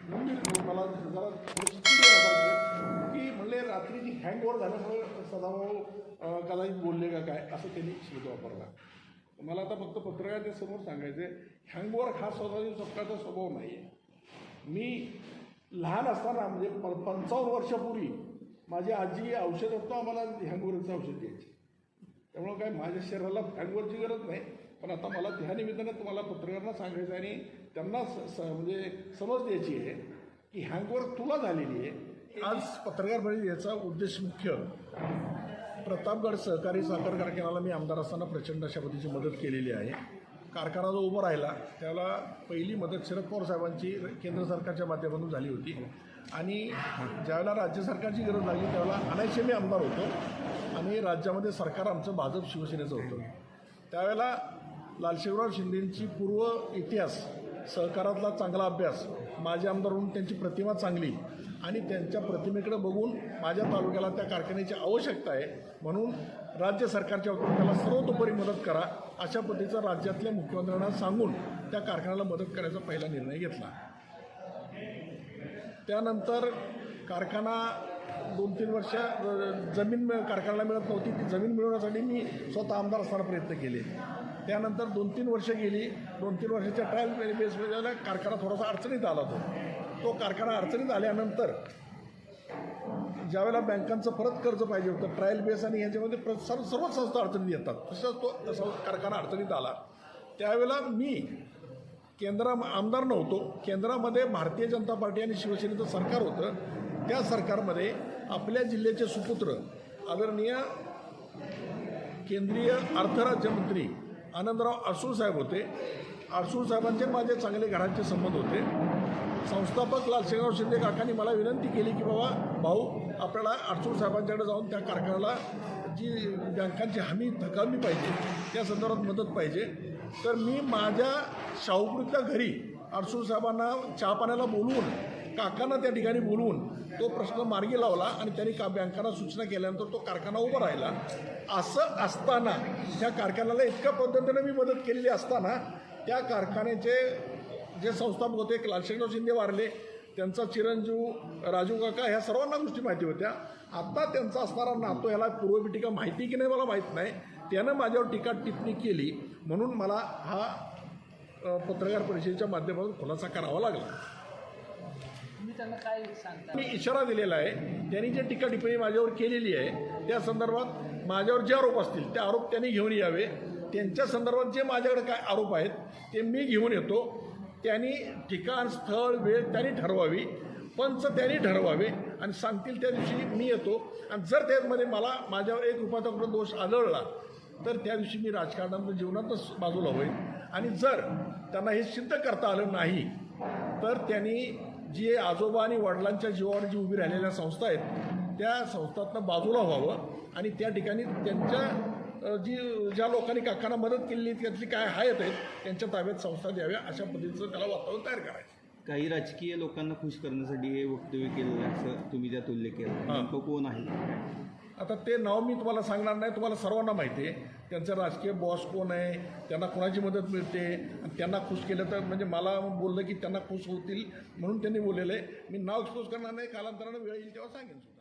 मला जरा थोडीशी की म्हणले रात्रीची हँगओव्हर झाल्यामुळे सदाभाऊ कदाचित बोलले का काय असं त्यांनी शब्द वापरला मला आता फक्त पत्रकाराच्या समोर सांगायचं आहे हँगओव्हर हा स्वतःच्या स्वतःचा स्वभाव नाही आहे मी लहान असताना म्हणजे प पंचावन्न वर्षापूर्वी माझी आजी औषध असतो आम्हाला हँगओव्हरचं औषध द्यायची. त्यामुळं काय माझ्या शरीराला हँगओव्हरची गरज नाही. पण आता मला त्या निमित्तानं तुम्हाला पत्रकारांना सांगायचं आहे आणि त्यांना स स- म्हणजे समज द्यायची आहे की हँगओव्हर तुला झालेली आहे. आज पत्रकार म्हणजे याचा उद्देश मुख्य प्रतापगड सहकारी साखर कारखान्याला मी आमदार असताना प्रचंड अशा पद्धतीची मदत केलेली आहे. कारखाना जो उभा राहिला त्याला पहिली मदत शरद पवार साहेबांची केंद्र सरकारच्या माध्यमातून झाली होती. आणि ज्यावेळेला राज्य सरकारची गरज लागली त्यावेळेला अनायसे मी आमदार होतो आणि राज्यामध्ये सरकार आमचं भाजप शिवसेनेचं होतं. त्यावेळेला लालशिवराव शिंदेंची पूर्व इतिहास सहकारातला चांगला अभ्यास माझे आमदार म्हणून त्यांची प्रतिमा चांगली आणि त्यांच्या प्रतिमेकडे बघून माझ्या तालुक्याला त्या कारखान्याची आवश्यकता आहे म्हणून राज्य सरकारच्या वतीने त्याला सर्वतोपरी मदत करा अशा पद्धतीचा राज्यातल्या मुख्यमंत्र्यांना सांगून त्या कारखान्याला मदत करायचा पहिला निर्णय घेतला. त्यानंतर कारखाना दोन तीन वर्ष जमीन कारखान्याला मिळत नव्हती ती जमीन मिळवण्यासाठी मी स्वतः आमदार असताना प्रयत्न केले. त्यानंतर दोन तीन वर्ष गेली दोन तीन वर्षाच्या ट्रायल बेसमध्ये कारखाना थोडासा अडचणीत आला तो. तो कारखाना अडचणीत आल्यानंतर ज्यावेळेला बँकांचं परत कर्ज पाहिजे होतं ट्रायल बेस आणि ह्याच्यामध्ये प्र सर्व सर्वच संस्था अडचणीत येतात. तसंच तो तसा कारखाना अडचणीत आला. त्यावेळेला मी केंद्रा आमदार नव्हतो. केंद्रामध्ये भारतीय जनता पार्टी आणि शिवसेनेचं सरकार होतं. त्या सरकारमध्ये आपल्या जिल्ह्याचे सुपुत्र आदरणीय केंद्रीय अर्थराज्यमंत्री आनंदराव अडसूळ साहेब होते. अडसूळ साहेबांचे माझे चांगले घरांचे संबंध होते. संस्थापक लालसिंगराव शिंदे काकांनी मला विनंती केली की बाबा भाऊ आपल्याला अडसूळ साहेबांच्याकडे जाऊन त्या कारखान्याला जी बँकांची हमी थकावली पाहिजे त्या संदर्भात मदत पाहिजे. तर मी माझ्या शाहूपुरीतल्या घरी अडसूळ साहेबांना चहा पाण्याला बोलवून काकांना त्या ठिकाणी बोलवून तो प्रश्न मार्गी लावला आणि त्यांनी का बँकांना सूचना केल्यानंतर तो कारखाना उभा राहिला. असं असताना त्या कारखान्याला इतक्या पद्धतीने मी मदत केलेली असताना त्या कारखान्याचे जे संस्थापक होते एक लालशेखराव शिंदे वारले त्यांचा चिरंजीव राजू काका ह्या सर्वांना गोष्टी माहिती होत्या. आता त्यांचा असणारा नातो ह्याला पूर्वपीठिका माहिती की नाही मला माहीत नाही. त्यानं माझ्यावर टीका टिप्पणी केली. म्हणून मला हा पत्रकार परिषदेच्या माध्यमातून खुलासा करावा लागला. तुम्ही त्यांना काय सांगता? मी इशारा दिलेला आहे. त्यांनी जे टीका टिप्पणी माझ्यावर केलेली आहे त्या संदर्भात माझ्यावर जे आरोप असतील ते आरोप त्यांनी घेऊन यावे. त्यांच्या संदर्भात जे माझ्याकडे काय आरोप आहेत ते मी घेऊन येतो. त्यांनी ठिकाण स्थळ वेळ त्यांनी ठरवावी. पंच त्यांनी ठरवावे आणि सांगतील त्या दिवशी मी येतो. आणि जर त्यामध्ये मला माझ्यावर एक रुपयाचा कुठं दोष आढळला तर त्या दिवशी मी राजकारणामध्ये जीवनातच बाजूला होईल. आणि जर त्यांना हे सिद्ध करता आलं नाही तर त्यांनी जी आजोबा आणि वडिलांच्या जीवावर जी उभी राहिलेल्या संस्था आहेत त्या संस्थातनं बाजूला व्हावं आणि त्या ठिकाणी त्यांच्या जी ज्या लोकांनी काकांना मदत केलेली त्यातली काय आहेत आहेत त्यांच्या ताब्यात संस्था द्याव्या अशा पद्धतीचं त्याला वातावरण तयार करायचं. काही राजकीय लोकांना खुश करण्यासाठी हे वक्तव्य केलेलं आहे असं तुम्ही त्यात उल्लेख केला. कोण आहे? आता ते नाव मी तुम्हाला सांगणार नाही तुम्हाला सर्वांना माहिती आहे. त्यांचा राजकीय बॉस कोण आहे त्यांना कोणाची मदत मिळते आणि त्यांना खुश केलं तर म्हणजे मला बोललं की त्यांना खुश होतील म्हणून त्यांनी बोललेलं आहे. मी नाव एक्सपोज करणार नाही कालांतरानं वेळ येईल तेव्हा सांगेन सुद्धा.